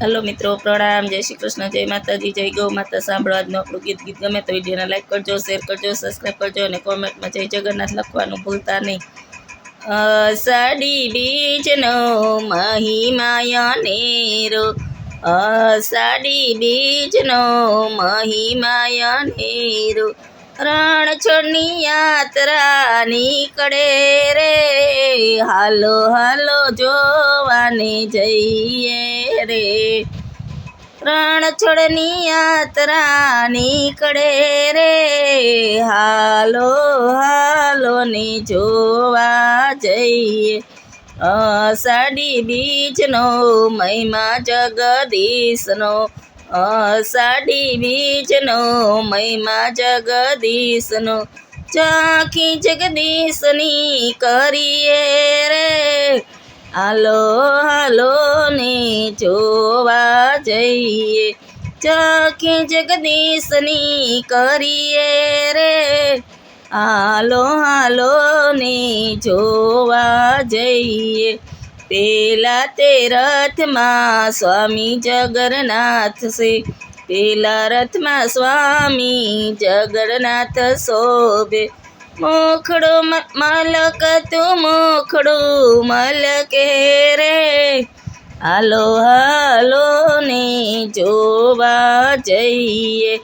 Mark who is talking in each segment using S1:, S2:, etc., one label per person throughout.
S1: Hello મિત્રો, પ્રણામ. જય શ્રી કૃષ્ણ, જય માતાજી, જય ગૌ માતા. સાંભળો આજનું આપણું ગીત. ગીત ગમે તો વિડીયોને લાઈક કરજો, શેર કરજો સબસ્ક્રાઈબ કરજો અને કોમેન્ટમાં જય જગન્નાથ લખવાનું ભૂલતા નહીં. અષાઢી બીજનો મહિમાયનેરો અષાઢી બીજનો મહિમાયનેરો રણ છોડની યાત્રા નીકળે રે. હાલો હાલો જોવાને જઈએ રે. રણ છોડની યાત્રા નીકળે રે. હાલો હાલો ને જોવા જઈએ. અષાઢી બીજનો મહિમા જગદીશનો. અષાઢી બીજનો, મહિમા જગદીશનો. ચાખી જગદીશની કરીએ રે. હાલો હાલો ને જોવા જઈએ. ચાખી જગદીશની કરીએ રે. હાલો હાલો ને જોવા જઈએ. પેલા તે રથમાં સ્વામી જગન્નાથ છે. પેલા રથમાં સ્વામી જગન્નાથ શોભે. મોખડો મલક તું મોખડો મલકે રે. હાલો હાલો ને જોવા જઈએ.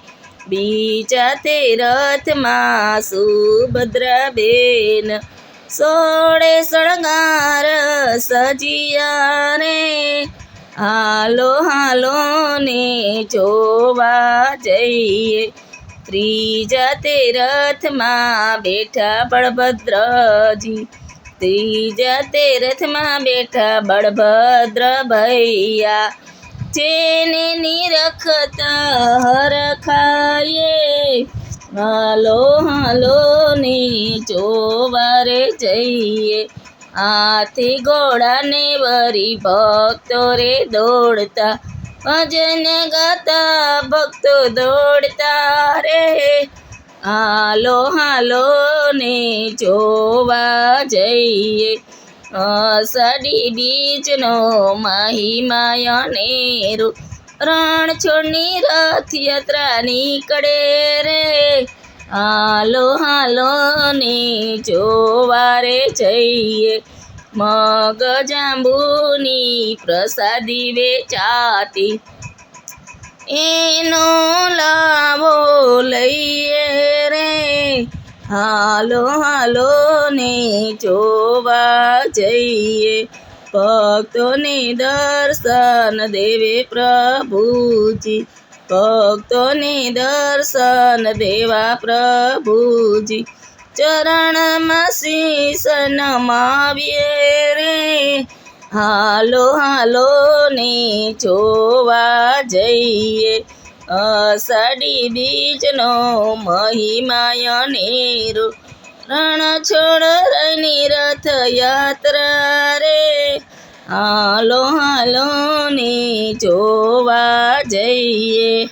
S1: બીજા તે રથમાં સુભદ્રાબેન સોળે શણગાર સજિયા હાલો હાલો, ને જોવા જઈએ. ત્રીજા તે રથમાં બેઠા બળભદ્રજી. ત્રીજા તે રથમાં બેઠા બળભદ્ર ભૈયા જેને નિરખતા હરખાયે હાલો હાલો, નીચો વારે જઈએ. આથી ઘોડાને વરી ભક્તો રે દોડતા. ભજન ગાતા, ભક્તો દોડતા રે. હાલો હાલો ને જોવા જઈએ. અષાઢી બીજનો મહિમાયનેરો રણ છોડની રથયાત્રા નીકળે રે. હાલો હાલો, ને જોવારે જઈએ. મગ જાંબુની પ્રસાદી વેચાતી. એનો લાભો લઈએ રે. હાલો હાલો, ને જોવા જઈએ. ભક્તોને દર્શન દેવે પ્રભુજી. ભક્તોને દર્શન દેવા પ્રભુજી. ચરણમાં શીશ નમાવીએ રે. હાલો હાલો ને જોવા જઈએ. અષાઢી બીજનો મહિમાયનેરો રણ છોડ રણની રથયાત્રા રે. હાલો હાલો ની જોવા જઈએ.